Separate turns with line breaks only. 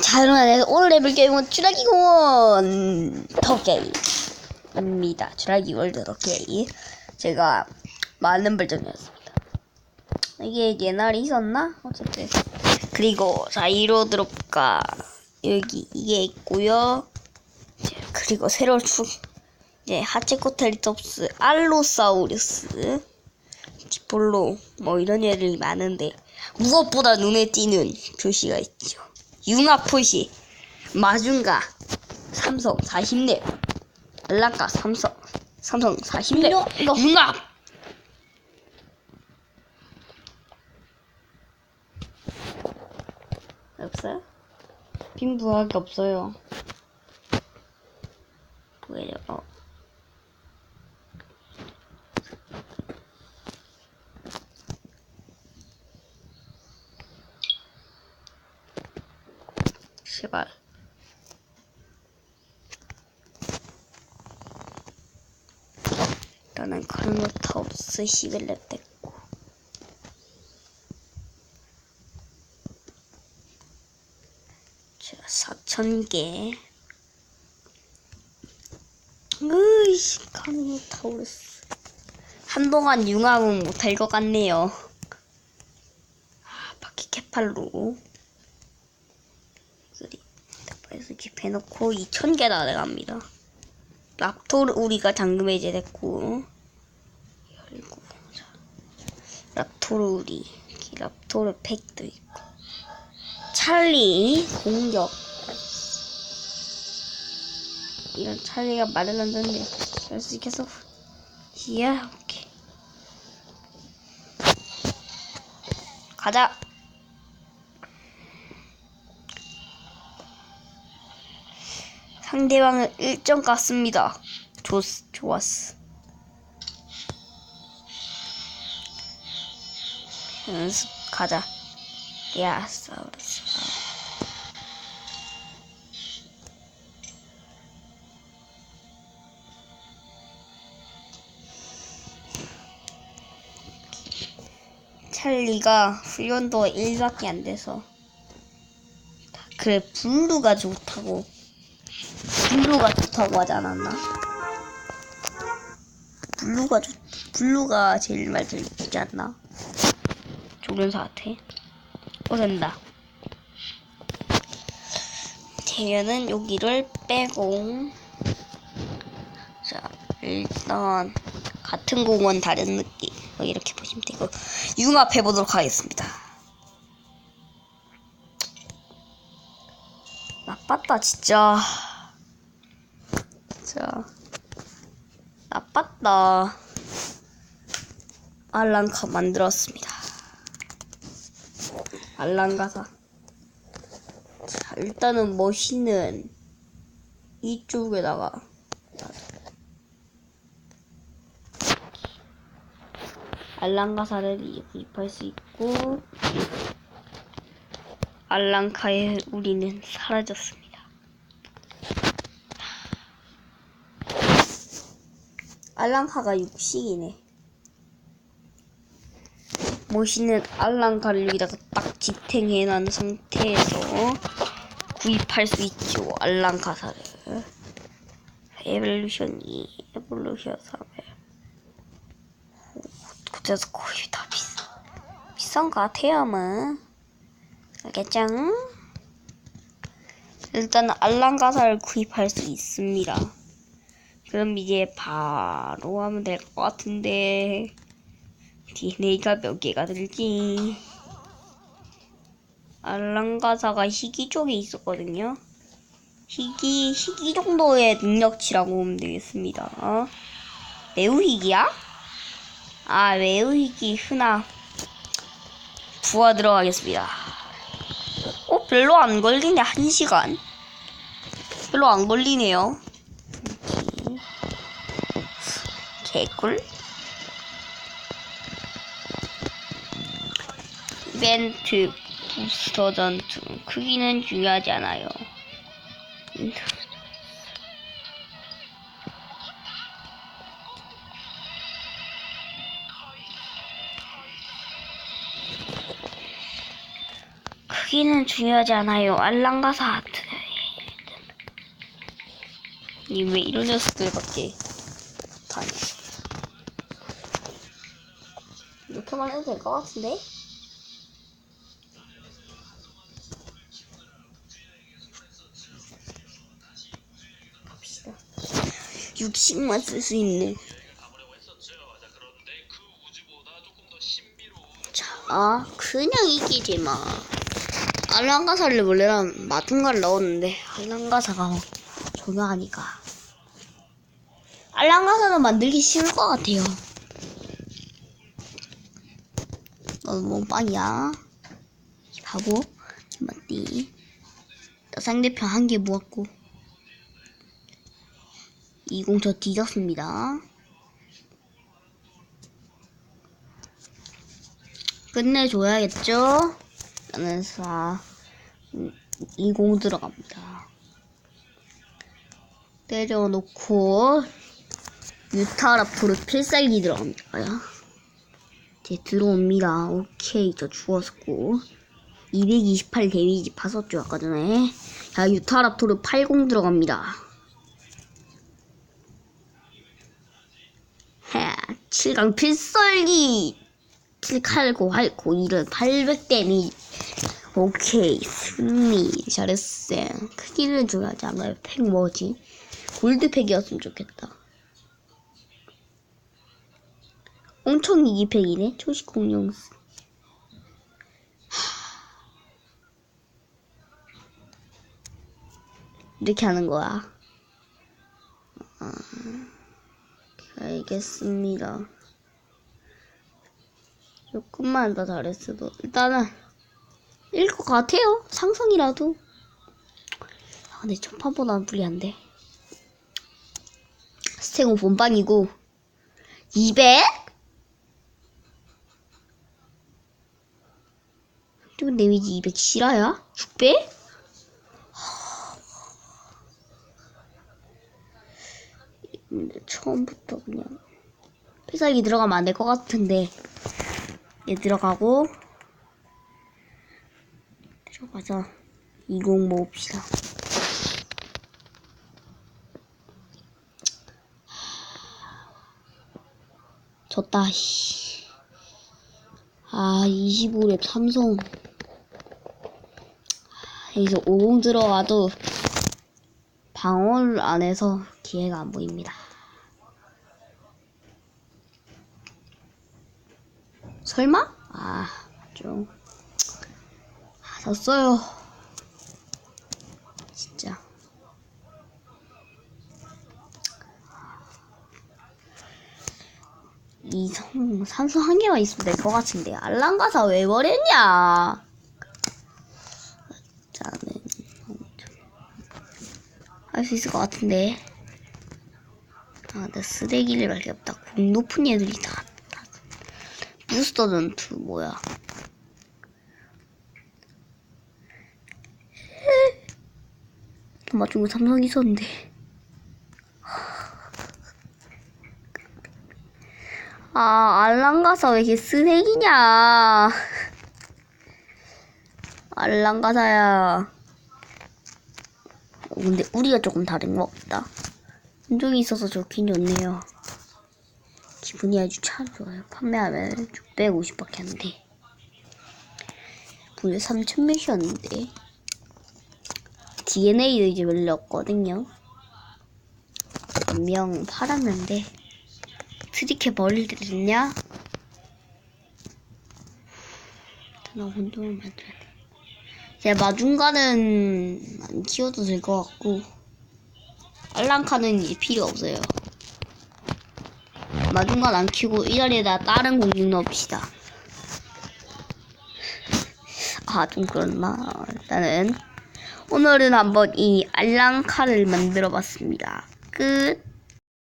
자, 그러면 오늘 해볼 게임은 쭈라기 공원 더 게임입니다. 쭈라기 월드 더 게임. 제가 많은 버전이었습니다. 이게 옛날에 있었나? 어쨌든. 그리고 자, 이로 드롭가 여기 이게 있고요. 그리고 새로 추 이제 하체코텔리톱스, 알로사우루스, 지폴로 뭐 이런 애들이 많은데 무엇보다 눈에 띄는 표시가 있죠. 융합 표시, 마중가, 삼성 40렙, 알라카 삼성, 삼성 40렙,
이거, 이거.
융합. 없어요? 빈부하게 없어요. 어. 제발. 일단은 카르노타우루스 11렙 됐고. 제가 4,000개. 으이씨 카르노타우루스 한동안 융합은 못할 것 같네요. 아 바퀴 캐팔로 그래서 이렇게 해놓고 2,000개나 돼갑니다. 랍토르 우리가 잠금 해제됐고. 열고 자. 랍토르 우리. 랍토르 팩도 있고. 찰리 공격. 이런 찰리가 말을 안 듣는데 할수 있겠어? 이야 오케이. 가자 상대방은 1점 깠습니다. 좋, 좋았어. 연습 가자. 야, 싸우랬어. 찰리가 훈련도가 1밖에 안 돼서 그래 블루가 좋다고 블루가 좋다고 하지 않았나? 블루가 좋, 블루가 제일 말 들리지 않나? 조련사한테. 어, 된다. 되면은 여기를 빼고. 자, 일단, 같은 공원 다른 느낌. 뭐 이렇게 보시면 되고. 융합해 보도록 하겠습니다. 나빴다, 진짜. 자, 나빴다. 알랑카 만들었습니다. 알랑가사. 자, 일단은 머신은 이쪽에다가 알랑가사를 구입할 수 있고 알랑카의 우리는 사라졌습니다. 알랑카가 육식이네. 모시는 알랑카를 여기다가 딱 지탱해 놓은 상태에서 구입할 수 있죠. 알랑카사를. 에볼루션 2, 에볼루션 3에. 그때서 거의 다 비싸. 비싼 것 같아요, 뭐. 알겠죠? 일단 알랑가사를 구입할 수 있습니다. 그럼 이제 바로 하면 될 것 같은데 DNA가 몇 개가 들지? 알랑가사가 희귀 쪽에 있었거든요. 희귀 희귀 정도의 능력치라고 보면 되겠습니다. 매우 희귀야? 아 매우 희귀 흔하 부하 들어가겠습니다. 어 별로 안 걸리네 한 시간. 별로 안 걸리네요. 개꿀. 이벤트 부스터 전투 크기는 중요하지 않아요. 크기는 중요하지 않아요. 알랑가사. 이왜 이런 녀석들밖에 다니? 이렇게만 해도 될 것 같은데? 갑시다. 60만 쓸 수 있네. 자, 아, 그냥 이기지 마. 알랑가사를 원래는 마중가를 넣었는데 알랑가사가 중요하니까. 알랑가사는 만들기 쉬울 것 같아요. 몸빵이야. 이 바보. 맞디. 나 상대편 한 개 모았고. 20저 뒤졌습니다. 끝내줘야겠죠? 4, 20 들어갑니다. 때려놓고, 유타라프로 필살기 들어갑니다. 이제 들어옵니다. 오케이, 저 죽었고. 228 데미지 봤었죠, 아까 전에. 자, 유타라프로 80 들어갑니다. 해, 7강 필살기! 7칼고 할고 이를 800 데미지. 오케이, 승리. 잘했어. 크기를 줘야지. 아마 팩 뭐지? 골드팩이었으면 좋겠다. 엄청 이기 팩이네. 초식 공룡. 이렇게 하는 거야. 아, 알겠습니다. 조금만 더 잘했어도 일단은 일 것 같아요. 상성이라도. 아, 근데 첫판보다는 불리한데. 스테고 본방이고 200? 지금 데미지 200 실화야? 600? 근데 처음부터 그냥 필살기 들어가면 안 될 것 같은데 얘 들어가고 들어가서 20 모읍시다 졌다 씨. 아 25렙 삼성 여기서 50 들어와도 방어를 안 해서 기회가 안 보입니다. 설마? 아, 좀. 아, 졌어요. 진짜. 이성, 산소 한 개만 있으면 될 것 같은데. 알랑가사 왜 버렸냐? 자는, 할 수 있을 것 같은데. 아, 나 쓰레기를 밖에 없다. 공 높은 애들이 다, 다. 부스터 전투, 뭐야. 맞춘 거 삼성 있었는데. 아, 알랑가사 왜 이렇게 쓰레기냐. 알랑가사야. 어, 근데 우리가 조금 다른 것 같다. 흔적이 있어서 좋긴 좋네요. 기분이 아주 참 좋아요. 판매하면 650밖에 안 돼. 분에 3천 몇이었는데. DNA도 이제 별로 없거든요. 분명 팔았는데. 트리케 때 됐냐? 나 운동을 만들어야 돼. 제 마중가는 안 키워도 될 것 같고 알랑카는 이제 필요 없어요. 마중간 안 키우고 이 자리에다 다른 공룡 넣읍시다. 아 좀 그렇나 일단은 오늘은 한번 이 알랑카를 만들어 봤습니다. 끝.